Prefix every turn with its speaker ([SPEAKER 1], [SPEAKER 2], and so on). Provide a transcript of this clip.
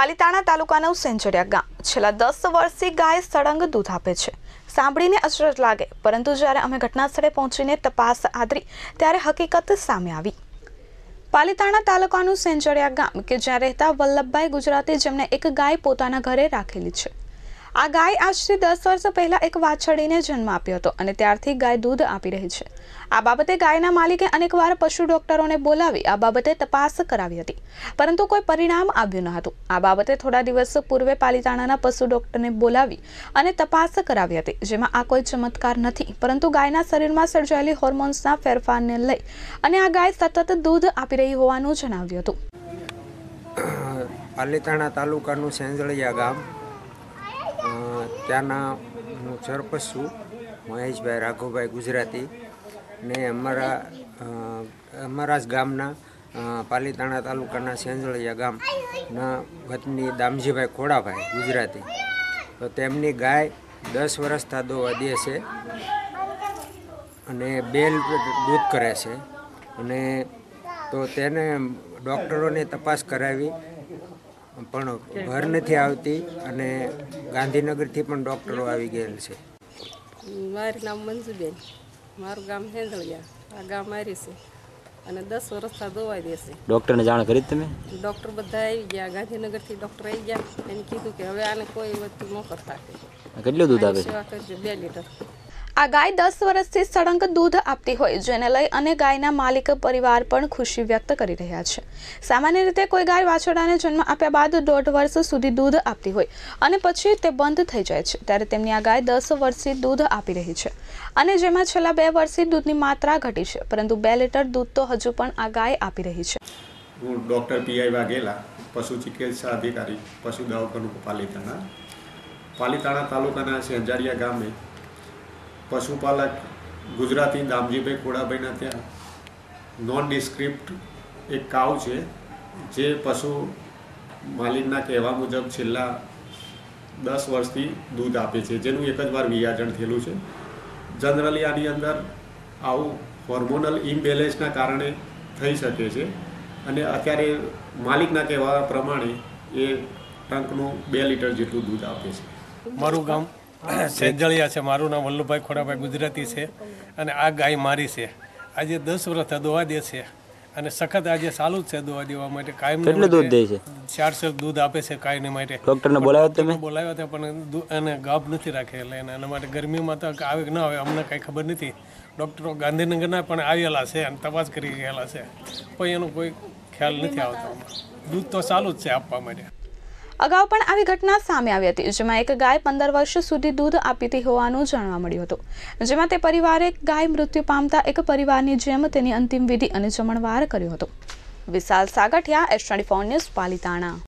[SPEAKER 1] પાલિતાણા તાલુકાનું સેંજરિયા ગામ. છેલ્લા દસ વર્ષથી ગાય સળંગ દૂધ આપે છે. સાંભળીને અચરજ લાગે, પરંતુ જ્યારે અમે ઘટના સ્થળે પહોંચીને તપાસ આદરી, ત્યારે હકીકત સામે આવી. પાલિતાણા તાલુકાનું સેંજરિયા ગામ, કે જ્યાં રહેતા વલ્લભભાઈ ગુજરાતી જેમણે એક ગાય પોતાના ઘરે રાખેલી છે. આ ગાય આજથી દસ વર્ષ પહેલા એક વાછડીને જન્મ આપ્યો હતો અને ત્યારથી ગાય દૂધ આપી રહી છે. આ બાબતે ગાયના માલિકે અનેકવાર પશુ ડોક્ટરોને બોલાવી આ બાબતે તપાસ કરાવી હતી. પરંતુ કોઈ પરિણામ આવ્યું ન હતું. આ બાબતે થોડા દિવસ પૂર્વે પાલિતાણાના પશુ ડોક્ટરને બોલાવી અને તપાસ કરાવી હતી, જેમાં આ કોઈ ચમત્કાર નથી. પરંતુ ગાયના શરીરમાં સર્જાયેલી હોર્મોન્સના ફેરફારને લઈ અને આ ગાય સતત દૂધ આપી રહી હોવાનું જણાવ્યું હતું.
[SPEAKER 2] પાલિતાણા તાલુકાનું સેંજળિયા ગામ. ત્યાંના હું સરપંચ છું, મહેશભાઈ રાઘુભાઈ ગુજરાતી. ને અમારા અમારા જ ગામના પાલીતાણા તાલુકાના સેંજળિયા ગામના વતની દામજીભાઈ ખોડાભાઈ ગુજરાતી. તો તેમની ગાય દસ વર્ષ દોવા દે છે અને બેલ દૂધ કરે છે. અને તો તેને ડૉક્ટરોની તપાસ કરાવી પણ ઘર નથી આવતી અને ગાંધીનગરથી પણ ડૉક્ટરો આવી ગયેલ છે.
[SPEAKER 3] મારું નામ મંજુબેન. મારું ગામ હેંદળિયા આ ગામ મારી છે. અને દસ વર્ષથી દોવાઈ દેશે.
[SPEAKER 4] ડૉક્ટરને જાણ કરી તમે?
[SPEAKER 3] ડૉક્ટર બધા આવી ગયા. ગાંધીનગરથી ડૉક્ટર આવી ગયા. એને કીધું કે હવે આને કોઈ વસ્તુ ન કરતા.
[SPEAKER 4] કેટલું દૂધ આવે છે?
[SPEAKER 3] સેવા કરજો બે લીટર.
[SPEAKER 1] આ ગાય દસ વર્ષથી સળંગ દૂધ આપતી હોય, જેને લઈ અને ગાયના માલિક પરિવાર પણ ખુશી વ્યક્ત કરી રહ્યા છે. સામાન્ય રીતે કોઈ ગાય વાછરડાને જન્મ આપ્યા બાદ દોઢ વર્ષ સુધી દૂધ આપતી હોય અને પછી તે બંધ થઈ જાય છે, ત્યારે તેમની આ ગાય દસ વર્ષથી દૂધ આપી રહી છે. અને જેમાં છેલ્લા બે વર્ષથી દૂધની માત્રા ઘટી છે, પરંતુ બે લીટર દૂધ તો હજુ પણ આ ગાય આપી રહી છે.
[SPEAKER 5] હું ડૉક્ટર પીઆઈ વાઘેલા, પશુ ચિકિત્સા અધિકારી, પશુ દવાખાનું પાલીતાણા. પાલીતાણા તાલુકાના શેજારિયા ગામે પશુપાલક ગુજરાતી દામજીભાઈ ખોડાભાઈના ત્યાં નોન ડિસ્ક્રિપ્ટ એક કાવ છે, જે પશુ માલિકના કહેવા મુજબ છેલ્લા દસ વર્ષથી દૂધ આપે છે, જેનું એક જ વાર વિયાજણ થયેલું છે. જનરલી આની અંદર આવું હોર્મોનલ ઇમ્બેલેન્સના કારણે થઈ શકે છે અને અત્યારે માલિકના કહેવા પ્રમાણે એ ટંકનું બે લીટર જેટલું દૂધ આપે છે.
[SPEAKER 6] મારું ગામ સેજળિયા છે મારું નામ વલ્લભભાઈ ખોડાભાઈ ગુજરાતી છે અને આ ગાય મારી છે. આજે દસ વર્ષ દોવા દે છે અને સખત આજે ચાલુ જ છે દોવા દેવા માટે. કાયમ
[SPEAKER 4] કેટલું દૂધ દે છે?
[SPEAKER 6] ચારસો દૂધ આપે છે કાયમ માટે.
[SPEAKER 4] ડૉક્ટરને બોલાવ્યો તમે?
[SPEAKER 6] બોલાવ્યો હતા પણ એને ગાભ નથી રાખે એટલે એને એના માટે ગરમીમાં તો આવે કે ના આવે અમને કાંઈ ખબર નથી. ડૉક્ટરો ગાંધીનગરના પણ આવેલા છે અને તપાસ કરી ગયેલા છે. કોઈ એનો કોઈ ખ્યાલ નથી આવતો. દૂધ તો ચાલુ જ છે આપવા માટે.
[SPEAKER 1] અગાઉ પણ આવી ઘટના સામે આવી હતી, જેમાં એક ગાય પંદર વર્ષ સુધી દૂધ આપીતી હોવાનું જાણવા મળ્યું હતું. જેમાં તે પરિવારે ગાય મૃત્યુ પામતા એક પરિવારની જેમ તેની અંતિમ વિધિ અને જમણવાર કર્યો હતો. Vishal Sagathiya S twenty news Palitana.